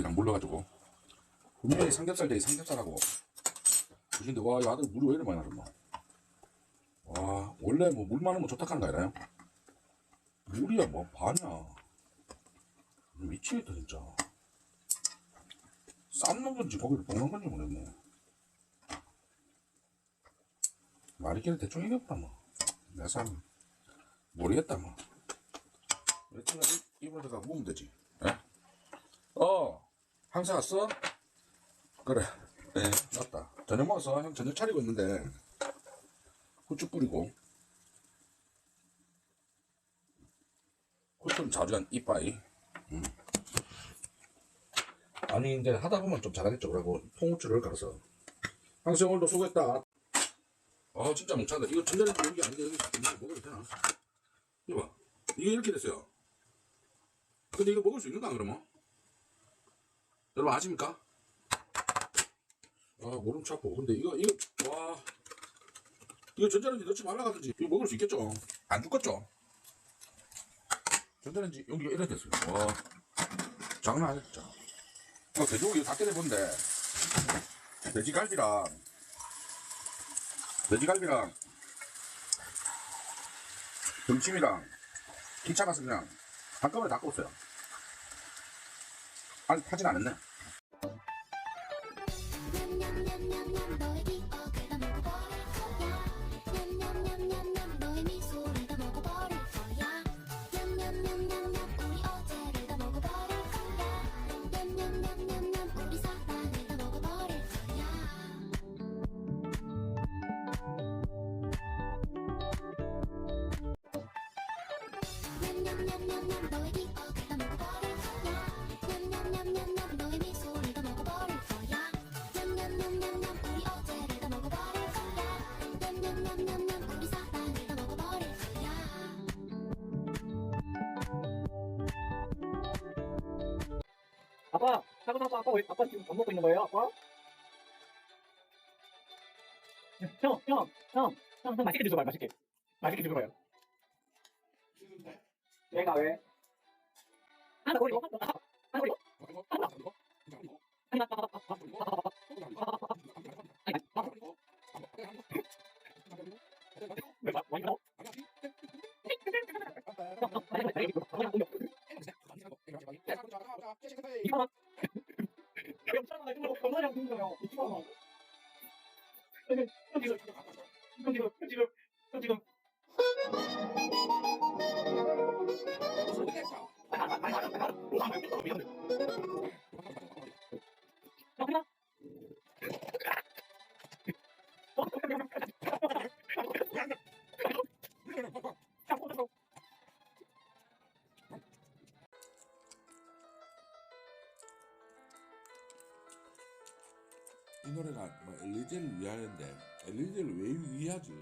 여기다 물러가지고 분명히 삼겹살 대 삼겹살하고 근데 와, 이 아들 물이 왜 이렇게 많이 나졌나? 와, 원래 뭐 물 많으면 좋다 하는 거 아니라요? 물이야, 뭐, 반이야. 미치겠다, 진짜. 삶는 건지 고기를 볶는 건지 모르겠네. 말이끼리 대충 이겼다, 뭐. 내 삶. 모르겠다, 뭐. 이렇게 입으로다가 무면 되지. 예? 어, 항상 왔어? 그래. 네, 맞다. 저녁 먹었어. 형 저녁 차리고 있는데. 후추 뿌리고. 후추는 자주 한 이빠이. 음. 아니, 이제 하다 보면 좀 잘하겠죠. 그러고 통후추를 갈아서. 항상 오늘도 수고했다. 아, 진짜 멍청하다. 이거 전자레인지 여기 아닌데 여기 이거 먹어도 되나? 이거 봐. 이게 이렇게 됐어요. 근데 이거 먹을 수 있는가, 그러면? 여러분 아십니까? 아, 모름 차고. 근데 이거, 이거, 와. 이거 전자레인지 넣지 말라가든지. 이거 먹을 수 있겠죠? 안 죽겠죠? 전자레인지 여기가 이렇게 됐어요. 와. 장난 아니야, 진짜. 어, 돼지고기 다 때려본데. 돼지갈비랑, 돼지갈비랑, 등심이랑, 기차 가서 그냥 한꺼번에 다 꽂았어요. 아직 타진 않았네. 냠냠냠냠냠 너의 기억 아빠, 작은 아빠, 아빠 왜, 아빠 지금 밥 먹고 있는 거예요, 아빠? 형, 형, 형, 형, 형 맛있게 드셔봐요, 맛있게. 맛있게 드셔봐요. 내가 왜? 하나 더 올리고, 하나 올리고, 지금, 이 노래가 뭐 엘리제를 위하는데 엘리제를 왜 위하지?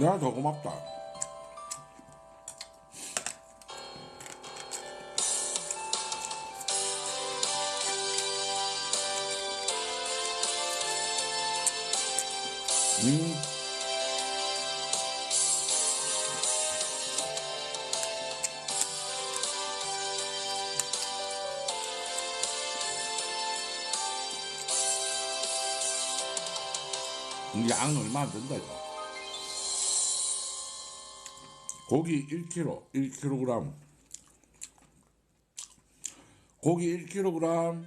내가 더 고맙다. 음. 양 얼마 안 된다 이거. 고기 1kg, 1kg. 고기 1kg,